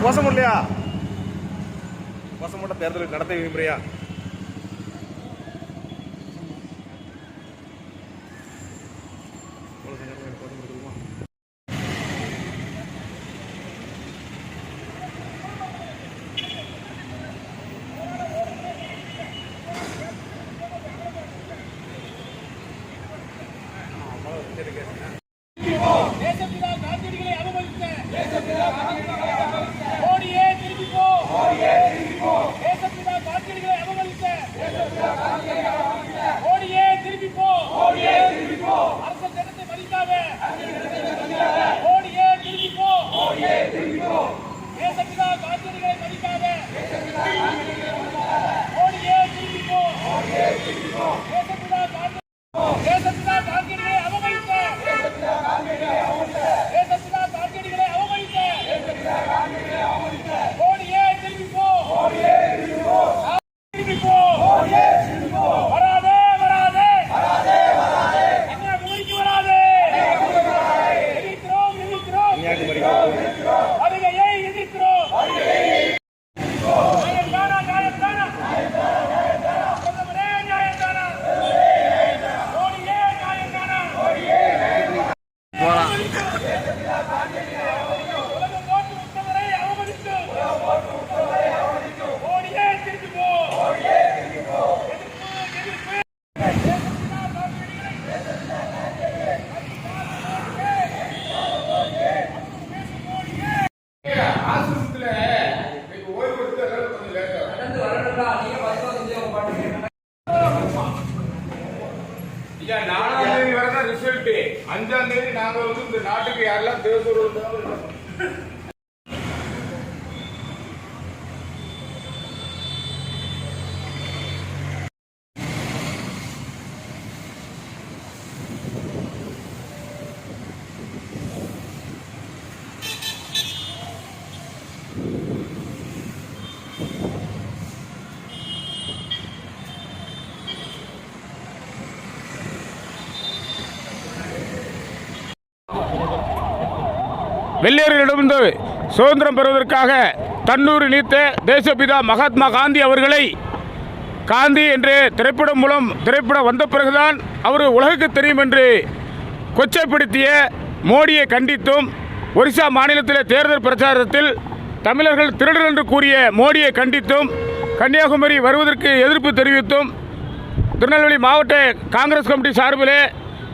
கோஷம் இல்லையா கோஷம் மட்டும் தேர்தல் நடத்த விரும்புறியா நாலாம் தேதி வரை தான் ரிசல்ட் அஞ்சாம் தேதி நாங்க வந்து இந்த நாட்டுக்கு யாரெல்லாம் தேர்தல் வெள்ளையர்களிடமிருந்து சுதந்திரம் பெறுவதற்காக தன்னூர் நீத்த தேசப்பிதா மகாத்மா காந்தி அவர்களை காந்தி என்று திரைப்படம் மூலம் திரைப்படம் வந்த பிறகுதான் அவர் உலகுக்கு தெரியும் என்று கொச்சைப்படுத்திய மோடியை கண்டித்தும் ஒரிசா மாநிலத்தில் தேர்தல் பிரச்சாரத்தில் தமிழர்கள் திருடர் என்று கூறிய மோடியை கண்டித்தும் கன்னியாகுமரி வருவதற்கு எதிர்ப்பு தெரிவித்தும் திருநெல்வேலி மாவட்ட காங்கிரஸ் கமிட்டி சார்பிலே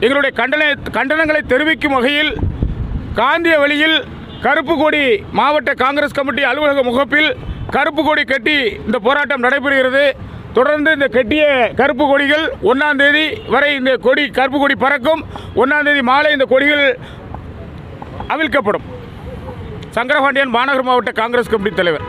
எங்களுடைய கண்டன கண்டனங்களை தெரிவிக்கும் வகையில் காந்திய வழியில் கருப்பு கொடி மாவட்ட காங்கிரஸ் கமிட்டி அலுவலக முகப்பில் கருப்பு கொடி கட்டி இந்த போராட்டம் நடைபெறுகிறது. தொடர்ந்து இந்த கட்டிய கருப்பு கொடிகள் ஒன்றாம் தேதி வரை இந்த கொடி கருப்பு கொடி பறக்கும். ஒன்றாம் தேதி மாலை இந்த கொடிகள் அவிழ்க்கப்படும். சங்கரபாண்டியன் மாநகர் மாவட்ட காங்கிரஸ் கமிட்டி தலைவர்.